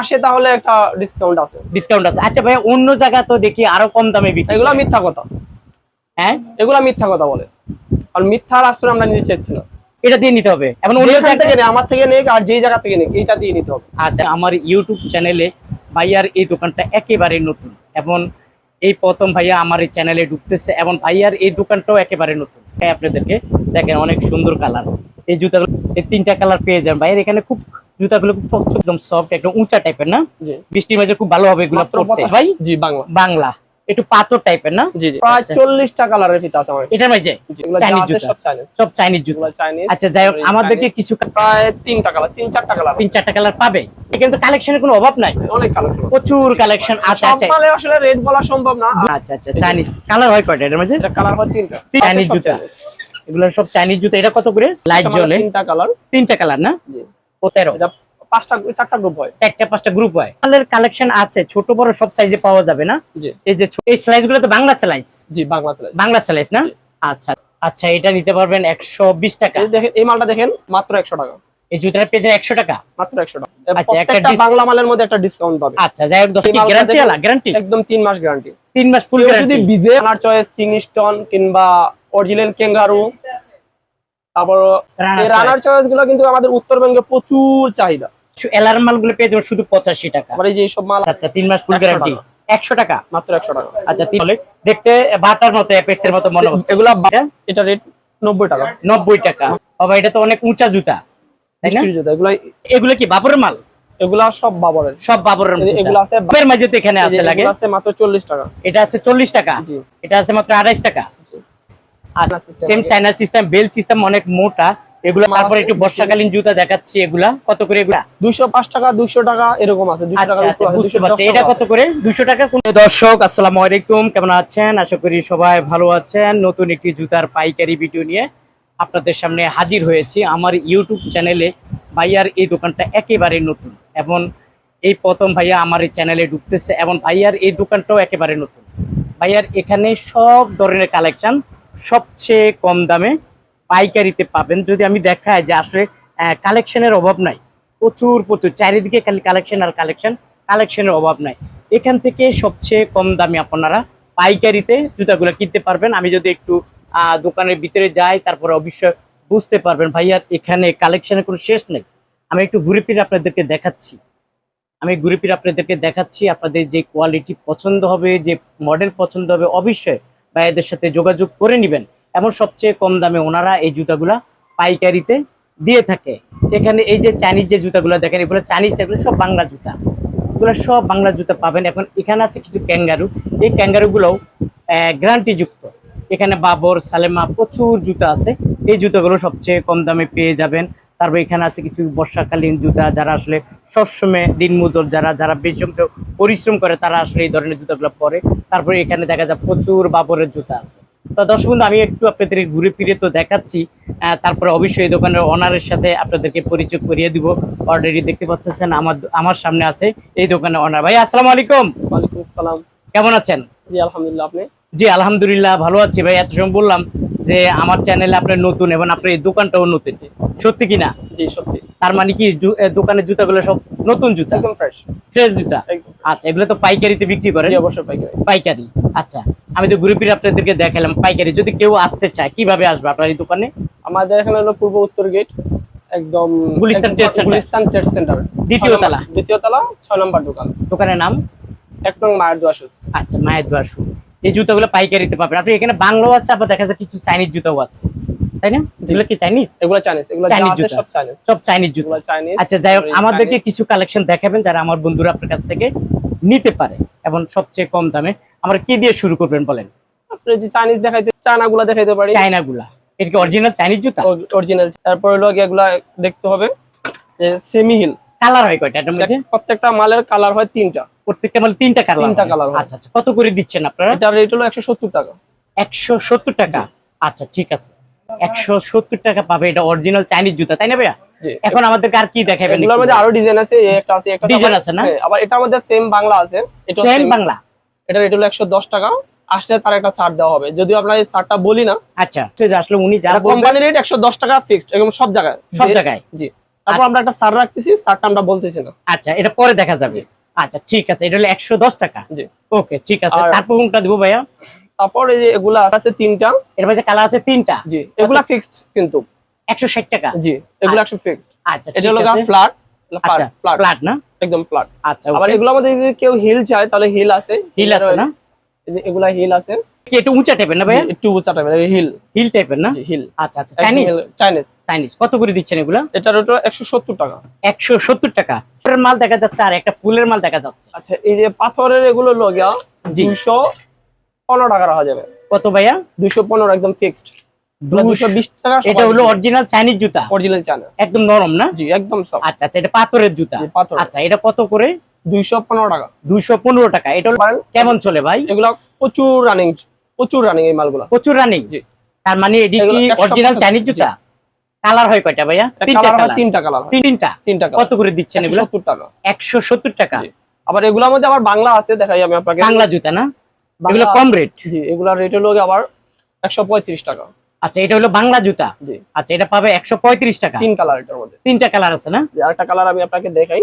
আসে তাহলে একটা ডিসকাউন্ট আছে। ডিসকাউন্ট আছে। আচ্ছা ভাইয়া অন্য জায়গা তো দেখি আরও কম দামে বিক্রি এগুলা। মিথ্যা কথা। হ্যাঁ? এগুলা মিথ্যা কথা বলে। আর মিথ্যার আশ্রয় আমরা নিতে চাচ্ছি না। এটা দিয়ে নিতে হবে। এখন অন্য যেখান থেকে আমার থেকে নেই আর যেই জায়গা থেকে নেই এইটা দিয়ে নিতে হবে। আচ্ছা আমার ইউটিউব চ্যানেলে ভাইয়ার এই দোকানটা একেবারে নতুন। এবং এই প্রথম ভাইয়া আমার এই চ্যানেলে ঢুকতেছে এবং ভাইয়ার এই দোকানটাও একেবারে নতুন। তাই আপনাদেরকে দেখেন অনেক সুন্দর কালার এই জুতাগুলো এই তিনটা কালার পেয়ে যান ভাইয়ের এখানে খুব জুতাগুলো খুব চকচক একদম সফট একদম উঁচা টাইপের না? বৃষ্টির মাঝে খুব ভালো হবে এগুলো ভাই? জি বাংলা। বাংলা। একটু পাথর টাইপের না? প্রায় আচ্ছা। চল্লিশটা কালারের ফিতা আছে আমার এটার মাঝে? আছে সব চাইনিজ জুতা। আচ্ছা যাই হোক আমাদেরকে কিছু প্রায় তিনটা কালার তিন চারটা কালার তিন চারটা কালার পাবে? কিন্তু কালেকশনের কোনো অভাব নাই? অনেক কালেকশন প্রচুর কালেকশন আচ্ছা। সব আচ্ছা আসলে রেট বলা সম্ভব না। আচ্ছা আচ্ছা চাইনিজ কালার হয় কয়টা এটার মাঝে? এটা কালার হয় তিনটা। চাইনিজ জুতা। এগুলো সব চাইনিজ জুতো। এটা কত করে? লাইট মানে জ্বলে তিনটা কালার তিনটা কালার না? জি। ও তেরো। পাঁচটা চারটা গ্রুপ হয়। চারটা পাঁচটা গ্রুপ হয়। কালার কালেকশন আছে ছোট বড় সব সাইজে পাওয়া যাবে না? জি। এই যে এই স্লাইসগুলো তো বাংলা স্লাইস জি বাংলা বাংলা স্লাইস না? আচ্ছা আচ্ছা এটা নিতে পারবেন একশো বিশ টাকা। এই দেখেন এই মালটা দেখেন মাত্র একশো টাকা। এই জুতাটা পেয়ে একশো টাকা? মাত্র একশো টাকা। আচ্ছা, প্রত্যেকটা বাংলা মালের মধ্যে একটা ডিসকাউন্ট পাবে। আচ্ছা যাই হোক গ্যারান্টি। গ্যারান্টি একদম তিন মাস গ্যারান্টি তিন মাস ফুল যদি বিজে আনার চয়েস কিংস্টন কিংবা অরিজিনাল কেঙ্গারু তারপর রানার চয়েসগুলো কিন্তু আমাদের উত্তরবঙ্গে প্রচুর চাহিদা। এলার মালগুলো পেয়ে যাবেন শুধু পঁচাশি টাকা। এই যে সব মাল আচ্ছা তিন মাস ফুল গ্যারান্টি একশো টাকা? মাত্র একশো টাকা। আচ্ছা দেখতে বাটার মতো অ্যাপেক্স এর মতো মনে হচ্ছে। এগুলা এটা রেট নব্বই টাকা। নব্বই টাকা। বাবা এটা তো অনেক উঁচা জুতা তাই না? জুতা এগুলা এগুলো কি বাবরের মাল? এগুলা সব বাবরের। সব বাবরের। এগুলো আছে বা- মাঝে তো এখানে আছে লাগে। আছে মাত্র চল্লিশ টাকা। এটা আছে চল্লিশ টাকা। এটা আছে মাত্র আড়াইশ টাকা। আর same China system bell system অনেক মোটা। এগুলো তারপরে একটু বর্ষাকালীন জুতা দেখাচ্ছি এগুলা। কত করে এগুলা? দুইশো পাঁচ টাকা দুইশো টাকা এরকম আছে। দুইশো আচ্ছা টাকা আচ্ছা, বুঝতে পারছি। এটা কত করে? দুশো টাকা কোন দর্শক আসসালামু আলাইকুম। কেমন আছেন? আশা করি সবাই ভালো আছেন। নতুন একটি জুতার পাইকারি ভিডিও নিয়ে আপনাদের সামনে হাজির হয়েছি। আমার ইউটিউব চ্যানেলে ভাইয়ার এই দোকানটা একেবারে নতুন এবং এই প্রথম ভাইয়া আমার এই চ্যানেলে ঢুকতেছে এবং ভাইয়ার এই দোকানটাও একেবারে নতুন। ভাইয়ার এখানে সব ধরনের কালেকশন সবচেয়ে কম দামে পাইকারিতে পাবেন। যদি আমি দেখাই যে আসলে কালেকশনের অভাব নাই, প্রচুর প্রচুর, চারিদিকে খালি কালেকশন আর কালেকশন কালেকশনের অভাব নাই। এখান থেকে সবচেয়ে কম দামে আপনারা পাইকারিতে জুতাগুলো কিনতে পারবেন। আমি যদি একটু দোকানের ভিতরে যাই, তারপরে অবশ্যই বুঝতে পারবেন, ভাইয়া, এখানে কালেকশনের কোনো শেষ নেই। আমি একটু ঘুরে ফিরে আপনাদেরকে দেখাচ্ছি। আমি ঘুরে ফিরে আপনাদেরকে দেখাচ্ছি, আপনাদের যে কোয়ালিটি পছন্দ হবে, যে মডেল পছন্দ হবে, অবশ্যই ভাইয়াদের সাথে যোগাযোগ করে নেবেন। এবং সবচেয়ে কম দামে ওনারা এই জুতাগুলা পাইকারিতে দিয়ে থাকে। এখানে এই যে চাইনিজ যে জুতাগুলো দেখেন, এগুলো চাইনিজ এগুলো সব বাংলা জুতা। এগুলো সব বাংলা জুতা পাবেন। এখন এখানে আছে কিছু ক্যাঙ্গারু। এই ক্যাঙ্গারুগুলোও গ্যারান্টি যুক্ত এখানে বাবর, সালেমা প্রচুর জুতা আছে। এই জুতাগুলো সবচেয়ে কম দামে পেয়ে যাবেন। তারপর এখানে আছে কিছু বর্ষাকালীন জুতা যারা আসলে সবসময় দিন মজুর যারা যারা বেশি পরিশ্রম করে তারা আসলে এই ধরনের জুতাগুলো পরে। তারপরে এখানে দেখা যায় প্রচুর বাবরের জুতা আছে। তো দর্শক বন্ধু আমি একটু আপনাদের ঘুরে ফিরে তো দেখাচ্ছি। আহ, তারপরে অবশ্যই এই দোকানের ওনারের সাথে আপনাদেরকে পরিচয় করিয়ে দিব। অলরেডি দেখতে পাচ্ছেন আমার আমার সামনে আছে এই দোকানের অনার ভাই আসসালামু আলাইকুম। ওয়ালাইকুম আসসালাম। কেমন আছেন? জি আলহামদুলিল্লাহ আপনি? জি আলহামদুলিল্লাহ ভালো আছি ভাই এত সময় বললাম। যে আমার চ্যানেলে আপনার নতুন এবং আপনার এই দোকানটাও নতুন। সত্যি কিনা জি সত্যি। তার মানে কি দোকানের জুতাগুলো সব নতুন জুতা? একদম ফ্রেশ ফ্রেশ জুতা? আচ্ছা এগুলো তো পাইকারিতে বিক্রি করেন? জি অবশ্যই পাইকারি। পাইকারি। আচ্ছা আমি তো ঘুরে ফিরে আপনাদেরকে দেখালাম পাইকারি। যদি কেউ আসতে চায় কীভাবে আসবে আপনার এই দোকানে? আমাদের এখানে হলো পূর্ব উত্তর গেট একদম Gulistan trade centre. Gulistan trade centre দ্বিতীয় তলা। দ্বিতীয় তলা ছয় নম্বর দোকান। দোকানের নাম? এক নং মায়ের দোয়া আচ্ছা মায়ের দোয়ার শু এই জুতাগুলো পাইকারিতে পাবেন আপনি এখানে বাংলাও আছে আবার দেখা যায় কিছু চাইনিজ জুতাও আছে। তাই না? কি চাইনিজ এগুলো চাইনিজ এগুলো চাইনিজ জুতা। সব চাইনিজ সব চাইনিজ জুতা। চাইনিজ আচ্ছা যাই হোক আমাদেরকে কিছু কালেকশন দেখাবেন যারা আমার বন্ধুরা আপনার কাছ থেকে নিতে পারে এবং সবচেয়ে কম দামে। আমরা কি দিয়ে শুরু করবেন বলেন? আপনি যে চাইনিজ দেখাইতে দেখাইতে পারি। এটা কি অরিজিনাল চাইনিজ জুতা? অরিজিনাল তারপর হলো এগুলা দেখতে হবে। যে সেমি হিল কালার হয় কয়টা এটার মধ্যে? প্রত্যেকটা মালের কালার হয় তিনটা। প্রত্যেকটা মানে তিনটা কালার তিনটা হয়। আচ্ছা আচ্ছা। কত করে দিচ্ছেন আপনারা? এটার রেট হলো একশো সত্তর টাকা। একশো সত্তর টাকা? আচ্ছা ঠিক আছে। একশো সত্তর টাকা পাবে এটা অরিজিনাল চাইনিজ জুতা তাই না ভাইয়া? এখন আমাদেরকে আর কি দেখাবেন এগুলোর মধ্যে আরও ডিজাইন আছে এই একটা আছে একটা আবার- আছে না? হ্যাঁ, আবার এটার মধ্যে সেম বাংলা আছে। এটা সেম বাংলা? এটা রেট হলো একশো দশ টাকা। আসলে তার একটা ছাড় দেওয়া হবে। যদিও আপনার এই ছাড়টা বলি না। আচ্ছা আসলে উনি যারা কোম্পানি রেট একশো দশ টাকা ফিক্সড একদম সব জায়গায়। সব জায়গায়? জি। তারপর আমরা একটা সার রাখতেছি সারটা আমরা বলতেছি না। আচ্ছা এটা পরে দেখা যাবে। আচ্ছা ঠিক আছে এটা হলো একশো দশ টাকা। জি। ওকে ঠিক আছে তারপর কোনটা দিব ভাইয়া? তারপর এই যে এগুলা আছে তিনটা। এর মধ্যে কালার আছে তিনটা। জি এগুলা ফিক্সড কিন্তু। একশো ষাট টাকা। জি এগুলা একশো ফিক্সড আচ্ছা এটা হলো। ফ্ল্যাট আচ্ছা ফ্ল্যাট না? একদম ফ্ল্যাট আচ্ছা আবার এগুলোর মধ্যে যদি কেউ হিল চায় তাহলে হিল আছে। হিল আছে না? এগুলা হিল আছে। একটু উঁচা টাইপের না ভাইয়া? জি, একটু উঁচা টাইপের হিল হিল টাইপের না? হিল আচ্ছা আচ্ছা চাইনিজ চাইনিজ চাইনিজ কত করে দিচ্ছেন এগুলা? এটার ওটা একশো সত্তর টাকা। একশো সত্তর টাকা। ফুলের মাল দেখা যাচ্ছে আর একটা ফুলের মাল দেখা যাচ্ছে। আচ্ছা এই যে পাথরের এগুলো জি। পনেরো টাকা রাখা যাবে। কত ভাইয়া? দুইশো পনেরো একদম ফিক্সড টাকা এটা হলো অরিজিনাল চাইনিজ জুতা? অরিজিনাল চায়না একদম নরম না? জি একদম আচ্ছা আচ্ছা এটা পাথরের জুতা? আচ্ছা এটা কত করে? দুইশো পনেরো টাকা। দুইশো পনেরো টাকা। এটা? কেমন চলে ভাই? এগুলা প্রচুর রানিং প্রচুর রানিং এই মালগুলা। প্রচুর রানিং জি। তার মানে এটি কি অরিজিনাল চাইনিজ জুতা? কালার হয় কয়টা ভাইয়া? তিনটা কালার তিনটা কালার তিনটা? তিনটা কত করে দিচ্ছেন এগুলো? সত্তর টাকা। একশো সত্তর টাকা? জি। আবার এগুলোর মধ্যে আবার বাংলা আছে দেখাই আমি আপনাকে। বাংলা জুতা না? এগুলো কম রেট জি এগুলা রেট হলো আবার একশো পঁয়ত্রিশ টাকা। আচ্ছা এটা হলো বাংলা জুতা? জি। আচ্ছা এটা পাবে একশো পঁয়ত্রিশ টাকা? তিন কালার এটার মধ্যে। তিনটা কালার আছে না? যে আরেকটা কালার আমি আপনাকে দেখাই।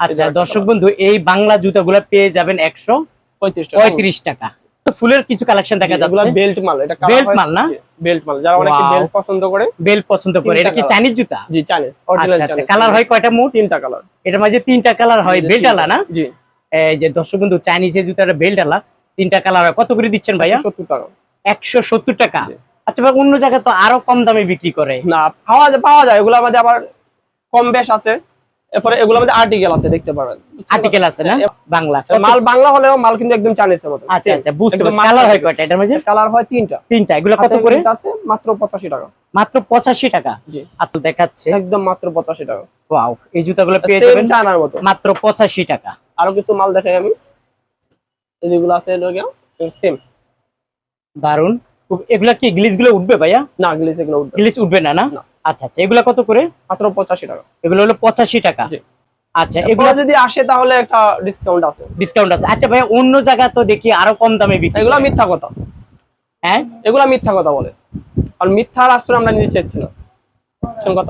আচ্ছা দর্শক বন্ধু এই বাংলা জুতাগুলো পেয়ে যাবেন একশো পঁয়ত্রিশ টাকা। পঁয়ত্রিশ টাকা। তো ফুলের কিছু কালেকশন দেখা এগুলা যাচ্ছে। বেল্ট মাল এটা Belt মাল না? বেল্ট মাল যারা অনেকে বেল্ট পছন্দ করে বেল পছন্দ করে। এটা কি চাইনিজ জুতা? জি চাইনিজ আচ্ছা অরিজিনাল আচ্ছা। চাইনিজ কালার হয় কয়টা মোট? তিনটা কালার এটার মাঝে তিনটা কালার হয় বেল্ট আলা না? জি। এই যে দর্শক বন্ধু চাইনিজের জুতাটা বেল্ট আলা তিনটা কালার হয়। কত করে দিচ্ছেন ভাইয়া? সত্তর টাকা। একশো সত্তর টাকা। আচ্ছা ভাই অন্য জায়গায় তো আরও কম দামে বিক্রি করে। না পাওয়া যায় পাওয়া যায়। এগুলোর মধ্যে আবার কম বেশ আছে। এরপরে মধ্যে আর্টিকেল আছে দেখতে আর্টিকেল আছে না? বাংলা। মাল বাংলা হলেও মাল কিন্তু একদম মতো। আচ্ছা আচ্ছা বুঝতে পারছি। কালার হয় কয়টা? এটার মাঝে কালার হয় তিনটা। তিনটা। এগুলো কত করে? আছে মাত্র পঁচাশি টাকা। মাত্র পঁচাশি টাকা? জি। আচ্ছা দেখাচ্ছে। একদম মাত্র পঁচাশি টাকা। ওয়াও এই জুতাগুলো পেয়ে যাবেন চায়নার মতো। মাত্র পঁচাশি টাকা। আরও কিছু মাল দেখাই আমি। এই যেগুলো আছে সেম দারুণ এগুলা কি গ্লিসগুলো উঠবে ভাইয়া? না গ্লিস এগুলো উঠবে গ্লিস উঠবে না? না। আচ্ছা আচ্ছা এগুলা কত করে? মাত্র পঁচাশি টাকা। এগুলো হলো পঁচাশি টাকা। আচ্ছা এগুলো যদি আসে তাহলে একটা ডিসকাউন্ট আছে। ডিসকাউন্ট আছে। আচ্ছা ভাইয়া অন্য জায়গা তো দেখি আরও কম দামে বিক্রি এগুলো মিথ্যা কথা। হ্যাঁ? এগুলো মিথ্যা কথা বলে। আর মিথ্যার আশ্রয় আমরা নিজে কথা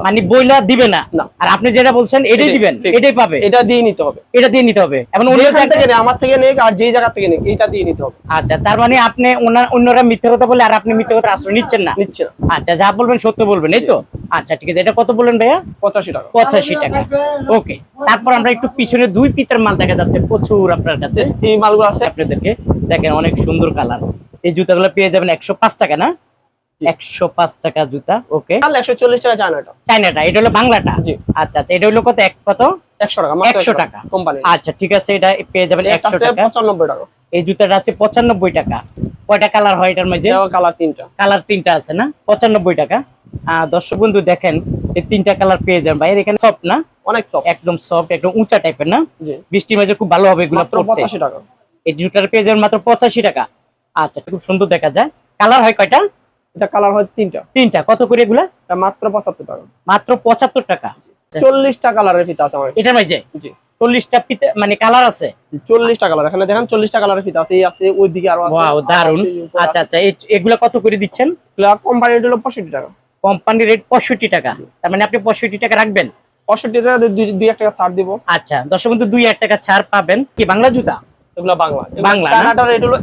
মানে বইলা দিবে না। আর আপনি যেটা বলছেন এটাই দিবেন এটাই পাবে। এটা দিয়ে নিতে হবে। এটা দিয়ে নিতে হবে। এখন অন্য থেকে নেই, আমার থেকে নেই আর যেই জায়গা থেকে নেই এটা দিয়ে নিতে হবে। আচ্ছা তার মানে আপনি অন্যরা মিথ্যা কথা বলে আর আপনি মিথ্যা কথা আশ্রয় নিচ্ছেন না? নিচ্ছে না। আচ্ছা যা বলবেন সত্য বলবেন এই তো? আচ্ছা ঠিক আছে। এটা কত বললেন ভাইয়া? পঁচাশি টাকা। পঁচাশি টাকা। ওকে তারপর আমরা একটু পিছনে দুই পিতের মাল দেখা যাচ্ছে প্রচুর আপনার কাছে। এই মালগুলো আছে। আপনাদেরকে দেখেন অনেক সুন্দর কালার। এই জুতাগুলো পেয়ে যাবেন একশো পাঁচ টাকা না। একশো পাঁচ টাকা জুতা ওকে। একশো চল্লিশ টাকা চায়নাটা। এটা হলো বাংলাটা? জি। আচ্ছা আচ্ছা এটা হলো কত? এক কত? একশো টাকা 100 টাকা। কোম্পানি। আচ্ছা ঠিক আছে এটা পেয়ে যাবেন একশো টাকা। পঁচানব্বই টাকা। এই জুতাটা আছে পঁচানব্বই টাকা। কয়টা কালার হয় এটার মধ্যে? কালার তিনটা। কালার তিনটা আছে না? পঁচানব্বই টাকা। দর্শক বন্ধু দেখেন এই তিনটা কালার পেয়ে যান ভাই এখানে সফট না? অনেক সফট একদম সফট একদম উঁচা টাইপের না? বৃষ্টির মাঝে খুব ভালো হবে এগুলো পঁচাশি টাকা। এই জুতার পেয়ে যাবেন মাত্র পঁচাশি টাকা। আচ্ছা খুব সুন্দর দেখা যায়। কালার হয় কয়টা? এটা কালার হয় তিনটা। তিনটা। কত করে এগুলা? এটা মাত্র পঁচাত্তর টাকা। মাত্র পঁচাত্তর টাকা। চল্লিশটা কালারের ফিতা আছে আমার। এটার মাঝে? জি। চল্লিশটা পিতে মানে কালার আছে? চল্লিশটা কালার এখানে দেখেন চল্লিশটা কালারের ফিতা আছে এই আছে ওই দিকে আরও আছে। ওয়াও দারুণ আচ্ছা আচ্ছা এগুলা কত করে দিচ্ছেন? কোম্পানি হলো পঁয়ষট্টি টাকা। কোম্পানি রেট পঁয়ষট্টি টাকা। তার মানে আপনি পঁয়ষট্টি টাকা রাখবেন? পঁয়ষট্টি টাকা দুই এক টাকা ছাড় দিব। আচ্ছা দর্শক বন্ধু দুই এক টাকা ছাড় পাবেন। কি বাংলা জুতা? এগুলো বাংলা? রেট হলো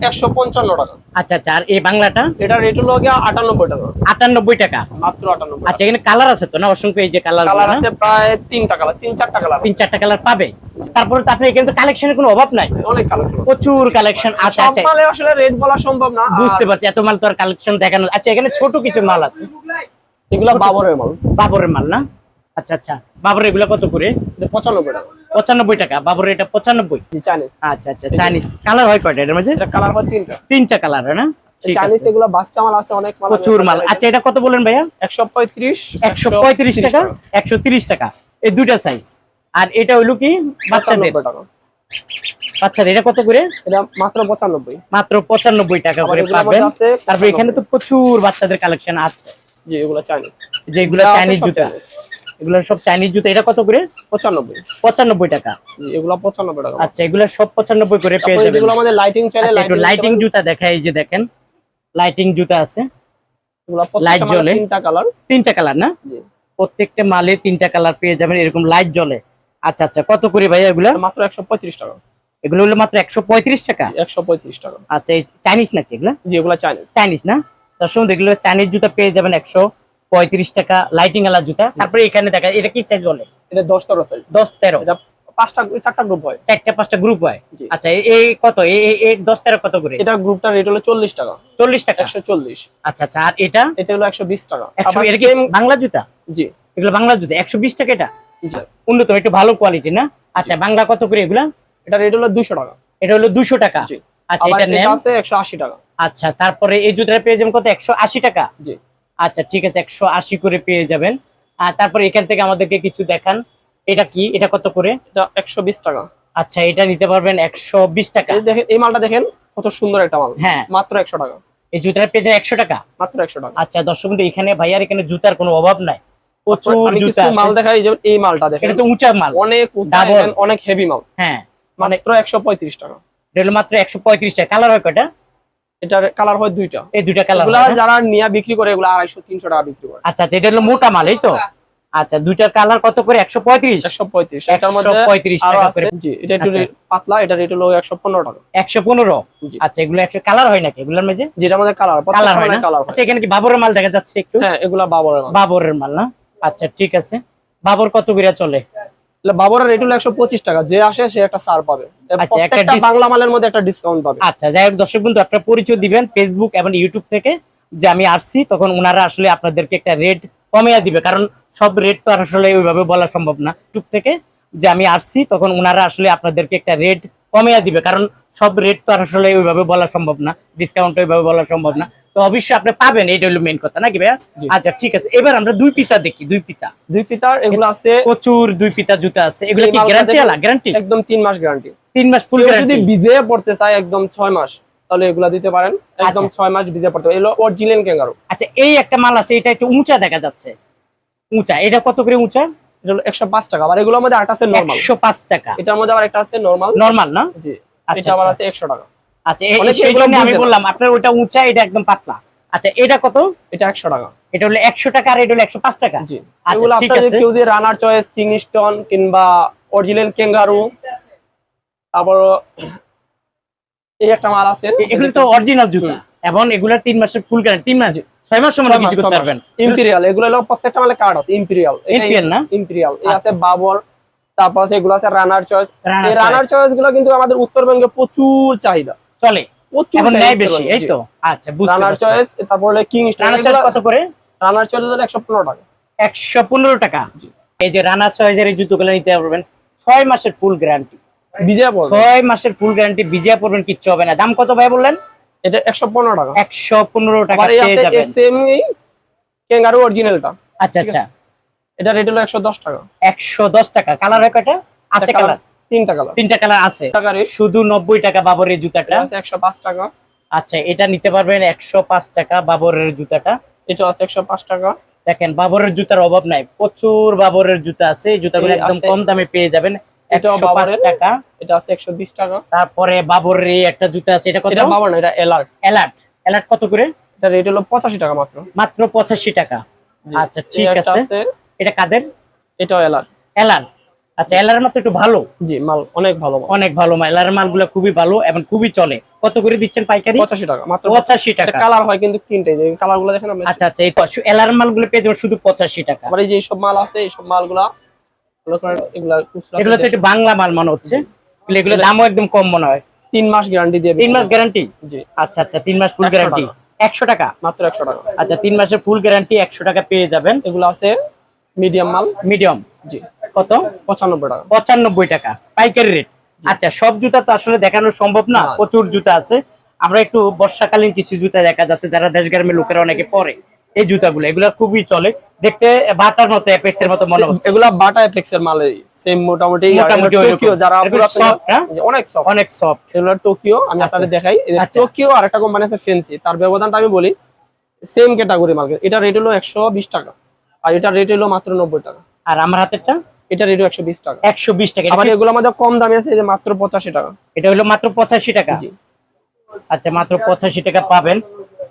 টাকা। আচ্ছা আচ্ছা আর এই বাংলাটা? এটা রেট হলো টাকা। আটানব্বই টাকা? মাত্র আচ্ছা এখানে কালার আছে তো না? অসংখ্য এই যে কালার কালার আছে প্রায় তিনটা কালার তিন চারটা কালার পাবে। তারপরে তো আপনার এখানে তো কালেকশনের কোনো অভাব নাই। অনেক কালার প্রচুর কালেকশন আচ্ছা আচ্ছা মালে আসলে রেট বলা সম্ভব না বুঝতে পারছি এত মাল তো আর কালেকশন দেখানো আচ্ছা এখানে ছোট কিছু মাল আছে। এগুলো বাবরের মাল। বাবরের মাল না? আচ্ছা আচ্ছা। বাবরের এগুলো কত করে? পঁচানব্বই টাকা। পঁচানব্বই টাকা? বাবরের এটা পঁচানব্বই? চাইনিজ আচ্ছা আচ্ছা চাইনিজ কালার হয় কয়টা এটার এটা কালার হয় তিনটা। তিনটা কালার না? চাইনিজ এগুলো বাচ্চা মাল আছে অনেক মাল প্রচুর মাল। আচ্ছা এটা কত বলেন ভাইয়া? একশো পঁয়ত্রিশ একশো পঁয়ত্রিশ টাকা? একশো তিরিশ টাকা। এই দুইটা সাইজ আর এটা হইল কি? বাচ্চাদের। বাচ্চাদের। এটা কত করে? এটা মাত্র পঁচানব্বই। মাত্র পঁচানব্বই টাকা করে পাবেন। তারপর এখানে তো প্রচুর বাচ্চাদের কালেকশন আছে। জি এগুলো চাইনিজ যেগুলো চাইনিজ জুতা। এগুলো সব চাইনিজ জুতা। এটা কত করে? পঁচানব্বই। পঁচানব্বই টাকা। এগুলো পঁচানব্বই টাকা। আচ্ছা এগুলো সব পঁচানব্বই করে পেয়ে যাবেন। যেগুলো আমাদের লাইটিং একটু লাইটিং জুতা দেখাই এই যে দেখেন লাইটিং জুতা আছে। এগুলো light জ্বলে। তিনটা কালার তিনটা কালার না? প্রত্যেকটা মালে তিনটা কালার পেয়ে যাবেন এরকম লাইট জ্বলে। আচ্ছা আচ্ছা কত করে ভাই এগুলা? মাত্র একশো পঁয়ত্রিশ টাকা। এগুলো হলো মাত্র একশো পঁয়ত্রিশ টাকা? একশো পঁয়ত্রিশ টাকা। আচ্ছা এই চাইনিজ নাকি এগুলা? জি এগুলা চাইনিজ চাইনিজ না? দর্শক এগুলো চাইনিজ জুতা পেয়ে যাবেন একশো পঁয়ত্রিশ টাকা লাইটিং আলা জুতা। তারপরে এখানে দেখা এটা কি সাইজ বলে? এটা দশ তেরো সাইজ দশ তেরো। পাঁচটা চারটা গ্রুপ হয়। চারটা পাঁচটা গ্রুপ হয়? আচ্ছা এই কত? এই- দশ তেরো কত করে? এটা গ্রুপটা রেট হলো চল্লিশ টাকা। চল্লিশ টাকা। একশো চল্লিশ। আচ্ছা আচ্ছা আর এটা? এটা হলো একশো বিশ টাকা। একশো আবার এটা কি same- বাংলা জুতা? জি। এগুলো বাংলা জুতা। একশো বিশ টাকা এটা? উন্নত একটু ভালো কোয়ালিটি না? আচ্ছা বাংলা কত করে এগুলা? এটা রেট হলো দুশো টাকা। এটা হলো দুশো টাকা। আচ্ছা এটা এটা আছে একশো আশি টাকা। আচ্ছা তারপরে এই জুতাটা পেয়ে যাবেন কত? একশো আশি টাকা? জি। আচ্ছা ঠিক আছে একশো আশি করে পেয়ে যাবেন। আর তারপরে এখান থেকে আমাদেরকে কিছু দেখান। এটা কি? এটা কত করে? একশো বিশ টাকা। আচ্ছা এটা নিতে পারবেন একশো বিশ টাকা। এই দেখেন এই মালটা দেখেন কত সুন্দর একটা মাল। হ্যাঁ। মাত্র একশো টাকা। এই জুতাটা পেয়ে যাবেন একশো টাকা? মাত্র একশো টাকা। আচ্ছা দর্শক বন্ধু এখানে ভাইয়ার এখানে জুতার কোনো অভাব নাই। প্রচুর জুতা মাল। দেখাই এই মালটা দেখেন। এটা তো উঁচা মাল। অনেক অনেক হেভি মাল। হ্যাঁ। মাত্র একশো পঁয়ত্রিশ টাকা। মাত্র একশো পঁয়ত্রিশ টাকা। কালার হয় কয়টা? এটার কালার হয় দুইটা। এই দুইটা কালার যারা নিয়ে বিক্রি করে এগুলো আড়াইশো তিনশো টাকা বিক্রি করে। আচ্ছা আচ্ছা এটা হলো মোটা মাল এই তো? আচ্ছা দুইটার কালার কত করে? একশো পঁয়ত্রিশ? একশো পঁয়ত্রিশ। এটার মধ্যে 135 আরও টাকা করে। জি এটা একটু আচ্ছা। পাতলা এটা রেট হলো একশো পনেরো টাকা। একশো পনেরো? আচ্ছা এগুলো একশো কালার হয় নাকি? এগুলোর মধ্যে? কালার কালার হয় না? কালার আচ্ছা এখানে কি বাবরের মাল দেখা যাচ্ছে একটু? হ্যাঁ এগুলা বাবরের মাল। বাবরের মাল না? আচ্ছা ঠিক আছে। বাবর কত করে চলে? বাবরের রেট হলো একশো পঁচিশ টাকা। যে আসে সে একটা সার পাবে। আচ্ছা, প্রত্যেকটা বাংলা মালের মধ্যে একটা ডিসকাউন্ট পাবে। আচ্ছা যাই হোক দর্শক বন্ধু আপনার পরিচয় দিবেন ফেসবুক এবং ইউটিউব থেকে যে আমি আসছি তখন ওনারা আসলে আপনাদেরকে একটা রেট কমিয়ে দিবে। কারণ সব রেট তো আসলে ওইভাবে বলা সম্ভব না। ইউটিউব থেকে যে আমি আসছি তখন ওনারা আসলে আপনাদেরকে একটা রেট কমিয়ে দিবে। কারণ সব রেট তো আসলে ওইভাবে বলা সম্ভব না। ডিসকাউন্ট ওইভাবে বলা সম্ভব না। তো অবশ্যই আপনি পাবেন এটা হলো মেন কথা নাকি ভাইয়া? আচ্ছা ঠিক আছে। এবার আমরা দুই পিতা দেখি দুই পিতা। দুই ফিতার এগুলো আছে প্রচুর দুই পিতা জুতা আছে। এগুলো কি গ্যারান্টি আলা? গ্যারান্টি একদম তিন মাস গ্যারান্টি তিন মাস ফুল কেউ যদি গ্যারান্টি ভিজে পড়তে চায় একদম ছয় মাস তাহলে এগুলা দিতে পারেন। একদম আচ্ছা। ছয় মাস ভিজে পড়তে এগুলো অরিজিনাল ক্যাঙ্গারু আচ্ছা এই একটা মাল আছে এটা একটু উঁচা দেখা যাচ্ছে। উঁচা এটা কত করে উঁচা? এটা হলো একশো পাঁচ টাকা আবার এগুলোর মধ্যে আট আছে নরমাল একশো পাঁচ টাকা। এটার মধ্যে আবার একটা আছে নরমাল নরমাল না? জি আচ্ছা, এটা আবার আচ্ছা। আছে একশো টাকা। আচ্ছা আমি বললাম আপনার ওটা উঁচা এটা একদম পাতলা। আচ্ছা এটা কত? এটা একশো টাকা। এটা হলো একশো টাকা আর এটা হলো একশো পাঁচ টাকা। জি। আচ্ছা, এগুলো আপনাদের কেউ যদি রানার চয়েস কিংস্টন কিংবা অরিজিনাল ক্যাঙ্গারু তারপর এই একটা মাল আছে। এগুলো তো অরিজিনাল জুতা। এবং এগুলো তিন মাসের ফুল গ্যারান্টি তিন মাস ছয় মাস সময় কিছু করতে পারবেন। ইম্পেরিয়াল এগুলো হলো প্রত্যেকটা মালে কার্ড আছে ইম্পেরিয়াল Imperial না? ইম্পেরিয়াল এই আচ্ছা। আছে বাবর তারপর আছে এগুলো আছে রানার চয়েস এই রানার চয়েসগুলো কিন্তু আমাদের উত্তরবঙ্গে প্রচুর চাহিদা। চলে। এখন নেয় বেশি এই তো? আচ্ছা রানার চয়েস তারপর রানার চয়েস কত করে? রানার চয়েস হলো একশো পনেরো টাকা। একশো পনেরো টাকা? এই যে রানার চয়েসের এই জুতোগুলো নিতে পারবেন। ছয় মাসের ফুল গ্যারান্টি বিজয় পড়বে। ছয় মাসের ফুল গ্যারান্টি ভিজিয়া পড়বেন কিচ্ছু হবে না। দাম কত ভাই বললেন? এটা একশো পনেরো টাকা। একশো পনেরো টাকা আবার এই পেয়ে আছে যাবেন। সেম ক্যাঙ্গারু অরিজিনালটা আচ্ছা আচ্ছা। এটা রেট হলো একশো দশ টাকা। একশো দশ টাকা। কালার কয়টা? আছে কালার তিনটা কালার তিনটা কালার আছে। শুধু নব্বই টাকা বাবরের জুতাটা। আছে একশো পাঁচ টাকা। আচ্ছা এটা নিতে পারবেন একশো পাঁচ টাকা বাবরের জুতাটা। এটা আছে একশো পাঁচ টাকা। দেখেন বাবরের জুতার অভাব নাই। প্রচুর বাবরের জুতা আছে। জুতাগুলো একদম কম দামে পেয়ে যাবেন। টাকা। এটা আছে একশো বিশ টাকা। তারপরে বাবরের একটা জুতা আছে। এটা কত? এটা এটা এলার্ট। অ্যালার্ট অ্যালার্ট কত করে? এটা রেট হলো পঁচাশি টাকা মাত্র। মাত্র পঁচাশি টাকা। আচ্ছা ঠিক আছে। এটা কাদের? এটা এলার্ট। এলার আচ্ছা এলার মাত্র একটু ভালো। জি মাল অনেক ভালো অনেক ভালো মাল। এলার মালগুলো খুবই ভালো এবং খুবই চলে। কত করে দিচ্ছেন পাইকারি? পঁচাশি টাকা মাত্র পঁচাশি টাকা। কালার হয় কিন্তু তিনটে যে কালারগুলো দেখেন আপনি। আচ্ছা আচ্ছা এই এলার মালগুলো পেয়ে যাবেন শুধু পঁচাশি টাকা। আবার এই যে সব মাল আছে এই সব মালগুলা এগুলো তো একটু বাংলা মাল মনে হচ্ছে। এগুলো- দামও একদম কম মনে হয়। তিন মাস গ্যারান্টি দিয়ে তিন মাস গ্যারান্টি জি। আচ্ছা আচ্ছা তিন মাস ফুল গ্যারান্টি। একশো টাকা? মাত্র একশো টাকা। আচ্ছা তিন মাসের ফুল গ্যারান্টি একশো টাকা পেয়ে যাবেন। এগুলো আছে মিডিয়াম মাল। মিডিয়াম জি। কত? পঁচানব্বই টাকা। পঁচানব্বই টাকা। পাইকারি রেট আচ্ছা সব জুতা তো আসলে দেখানো সম্ভব না। প্রচুর জুতা আছে। আমরা একটু বর্ষাকালীন কিছু জুতা দেখা যাচ্ছে যারা দেশগ্রামের লোকেরা অনেকে পরে। এই জুতাগুলো এগুলো খুবই চলে। দেখতে বাটার মতো অ্যাপেক্স এর মতো মনে হচ্ছে। এগুলা বাটা এফেক্স এর মাল সেম মোটামুটি। টোকিও যারা হ্যাঁ? অনেক সফট অনেক সফট এগুলো টোকিও আমি আচ্ছা। আপনাদের দেখাই। যে আচ্ছা। টোকিও আর একটা কোম্পানি আছে ফেন্সি তার ব্যবধানটা আমি বলি সেম ক্যাটাগরি মাল। এটা রেট হলো একশো বিশ টাকা। আর এটা রেট হলো মাত্র নব্বই টাকা। আর আমার হাতেরটা? এটা রেট বিশ টাকা। একশো বিশ টাকা। আবার এগুলো আমাদের কম দামে আছে যে মাত্র পঁচাশি টাকা। এটা হলো মাত্র পঁচাশি টাকা। আচ্ছা মাত্র পঁচাশি টাকা পাবেন।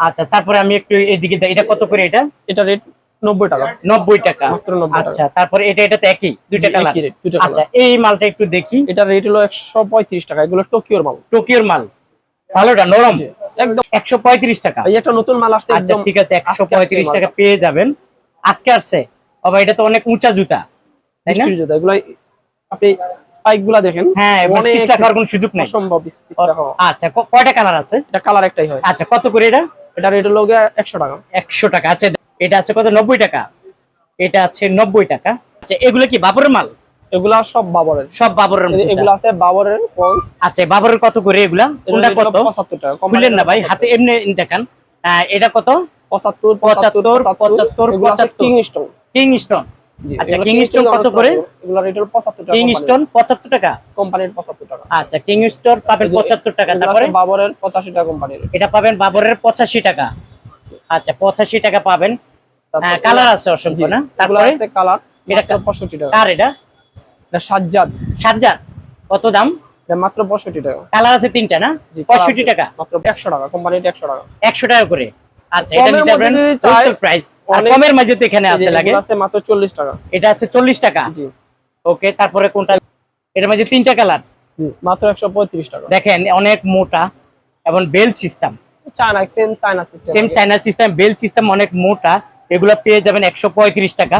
আচ্ছা তারপরে আমি একটু এদিকে যাই। এটা কত করে এটা? এটা রেট নব্বই টাকা। নব্বই টাকা। মাত্র 90 আচ্ছা তারপরে এটা এটা তো একই? দুইটা কালার একই rate, দুইটা আচ্ছা এই মালটা একটু দেখি। এটা রেট হলো একশো পঁয়ত্রিশ টাকা। এগুলো টোকিওর মাল। টোকিওর মাল। ভালোটা নরম? একদম। একশো পঁয়ত্রিশ টাকা। এই একটা নতুন মাল আসছে আচ্ছা একদম ঠিক আছে একশো আজকে পঁয়ত্রিশ আসছে টাকা পেয়ে যাবেন। আজকে আসছে। বাবা এটা তো অনেক উঁচা জুতা। তাই না? জুতা এগুলো আপনি স্পাইকগুলা দেখেন হ্যাঁ অনেক কোনো সুযোগ নেই। আচ্ছা কয়টা কালার আছে? এটা কালার একটাই হয়। আচ্ছা কত করে এটা? এটা রেট হলো একশো টাকা। একশো টাকা আচ্ছা এটা আছে কত? নব্বই টাকা। এটা আছে টাকা। আচ্ছা এগুলো কি বাবরের মাল? এগুলা সব বাবরের। সব বাবরের। এগুলো আছে বাবরের আচ্ছা বাবরের কত করে এগুলা? কোনটা কত? পঁচাত্তর টাকা খুললেন না ভাই হাতে এমনি দেখান। এটা কত? পঁচাত্তর পঁচাত্তর, পঁচাত্তর, পঁচাত্তর। কিং স্টোন কিং স্টোন আচ্ছা কিং স্টোন কত করে? এগুলো রেট হলো পঁচাত্তর টাকা কিং স্টোন পঁচাত্তর টাকা? কোম্পানির পঁচাত্তর টাকা। আচ্ছা কিং স্টোন পাবেন পঁচাত্তর টাকা এগুলো তারপরে? বাবরের পঁচাশি টাকা কোম্পানির এটা পাবেন বাবরের পঁচাশি টাকা। আচ্ছা পঁচাশি টাকা পাবেন। কালার আছে অসংখ্য না? তারপরে? কালার এটা এটা পঁয়ষট্টি টাকা। কার এটা? এটা সাজ্জাদ। সাজ্জাদ কত দাম? এটা মাত্র পঁয়ষট্টি টাকা। কালার আছে তিনটা না? জি, পঁয়ষট্টি টাকা। মাত্র একশো টাকা কোম্পানির একশো টাকা। একশো টাকা করে? আচ্ছা এটা কমের নিতে মধ্যে পারবেন যদি চাই, হোলসেল প্রাইস আর অনেক- কমের মাঝে তো এখানে আছে লাগে। আছে মাত্র চল্লিশ টাকা। এটা আছে চল্লিশ টাকা? জি। ওকে তারপরে কোনটা? এটার মাঝে তিনটা কালার। মাত্র একশো পঁয়ত্রিশ টাকা। দেখেন অনেক মোটা এবং bell system China same China system same China system bell system অনেক মোটা। এগুলো পেয়ে যাবেন একশো পঁয়ত্রিশ টাকা।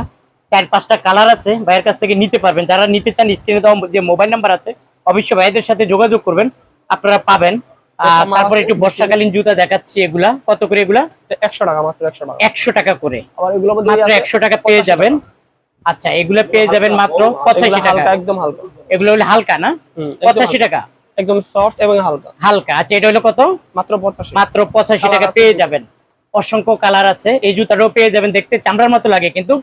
চার পাঁচটা কালার আছে ভাইয়ের কাছ থেকে নিতে পারবেন। যারা নিতে চান স্ক্রিনে দেওয়া যে মোবাইল নাম্বার আছে অবশ্যই ভাইদের সাথে যোগাযোগ করবেন। আপনারা পাবেন। তারপরে একটু বর্ষাকালীন জুতা দেখাচ্ছি এগুলা। কত করে এগুলা? একশো টাকা মাত্র একশো টাকা। একশো টাকা করে। মাত্র একশো টাকা পেয়ে যাবেন। আচ্ছা এগুলো পেয়ে যাবেন মাত্র পঁচাশি টাকা। একদম হালকা। এগুলো হলো হালকা না? পঁচাশি টাকা? একদম সফট এবং হালকা। হালকা। আচ্ছা এটা হলো কত? মাত্র পঁচাশি। মাত্র পঁচাশি টাকা পেয়ে যাবেন। অসংখ্য কালার আছে। এই জুতাটাও পেয়ে যাবেন দেখতে। চামড়ার মতো লাগে কিন্তু।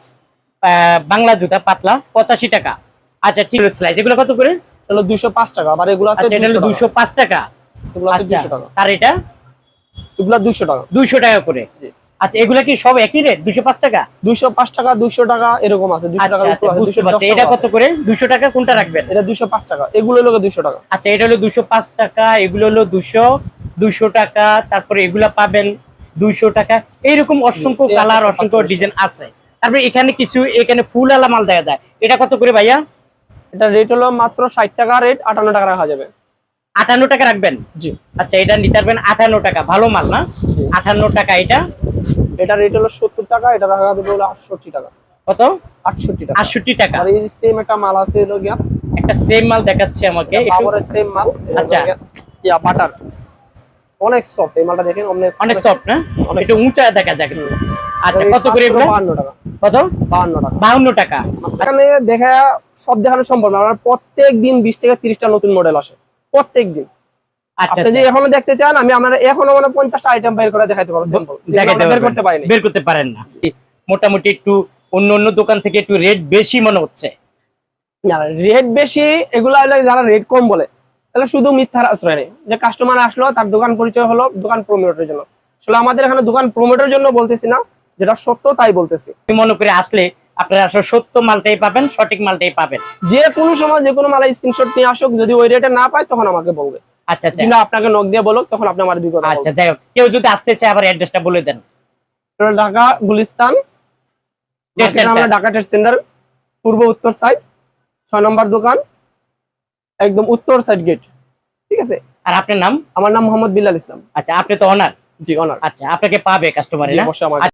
আহ, বাংলা জুতা পাতলা। পঁচাশি টাকা। আচ্ছা ঠিক স্লাইস এগুলো কত করে? হলো দুশো পাঁচ টাকা আবার এগুলো আছে আচ্ছা দুশো পাঁচ টাকা। এগুলো আছে আচ্ছা দুশো টাকা। আর এটা? এগুলো দুশো টাকা। দুইশো টাকা করে। আচ্ছা এগুলা কি সব একই রেট টাকা? টাকা এরকম আছে। আচ্ছা টাকা বুঝতে পারছি। এটা কত করে? দুশো টাকা কোনটা রাখবেন? এটা দুশো পাঁচ টাকা। এগুলো হলো দুশো টাকা। আচ্ছা এটা হলো টাকা এগুলো হলো টাকা তারপরে এগুলা পাবেন দুইশো টাকা। এইরকম অসংখ্য কালার অসংখ্য ডিজাইন আছে। তারপরে এখানে কিছু এখানে ফুল আলা মাল দেখা যায়। এটা কত করে ভাইয়া? এটা রেট হলো মাত্র ষাট টাকা রেট আটান্ন টাকা রাখা যাবে। আটান্ন টাকা রাখবেন? জি। আচ্ছা এটা নিতে পারবেন আটান্ন টাকা ভালো মাল না। আটান্ন টাকা এটা? এটা রেট হলো সত্তর টাকা এটা রাখা যাবে হলো আটষট্টি টাকা। কত? আটষট্টি টাকা। আটষট্টি টাকা। আর এই সেম একটা মাল আছে হলো গিয়া। একটা সেম মাল দেখাচ্ছে আমাকে একটু- সেম মাল আচ্ছা। ইয়া বাটার অনেক সফট এই মালটা দেখেন অনেক অনেক সফট না? একটু উঁচা দেখা যায় কিন্তু। আচ্ছা কত করে এগুলো? বাহান্ন টাকা। কত? বাহান্ন টাকা। বাউন্ন টাকা। এখানে দেখা সব দেখানো সম্ভব না প্রত্যেক দিন বিশ থেকে তিরিশটা নতুন মডেল আসে। প্রত্যেক দিন। আচ্ছা আপনি যে এখনও দেখতে চান আমি আমার এখনও মানে পঞ্চাশটা আইটেম বের করে দেখাইতে পারব simple। যেগুলো দেখাতে আমরা বের করতে পারিনি। বের করতে পারেন না। মোটামুটি একটু অন্য অন্য দোকান থেকে একটু রেট বেশি মনে হচ্ছে। রেট বেশি এগুলো যারা রেট কম বলে তাহলে শুধু মিথ্যার আশ্রয় নেই। যে কাস্টমার আসলো তার দোকান পরিচয় হলো দোকান প্রমোটের জন্য। আসলে আমাদের এখানে দোকান প্রমোটের জন্য বলতেছি না যেটা সত্য তাই বলতেছি। মনে করে আসলে আপনারা আসলে সত্য মালটাই পাবেন সঠিক মালটাই পাবেন। যে কোনো সময় যে কোনো মালা স্ক্রিনশট নিয়ে আসুক যদি ওই রেটে না পায় তখন আমাকে বলবে। আচ্ছা আচ্ছা। আপনাকে নক দিয়ে তখন আপনি আমার বিগত আচ্ছা যাই হোক। কেউ যদি আসতে চায় আবার অ্যাড্রেসটা বলে দেন। ঢাকা গুলিস্তান। ঢাকা ট্রেড সেন্টার পূর্ব উত্তর সাইড ছয় নম্বর দোকান একদম উত্তর সাইড গেট ঠিক আছে? আর আপনার নাম? আমার নাম মোহাম্মদ বিল্লাল ইসলাম। আচ্ছা আপনি তো অনার জি অনার আচ্ছা আপনাকে পাবে কাস্টমার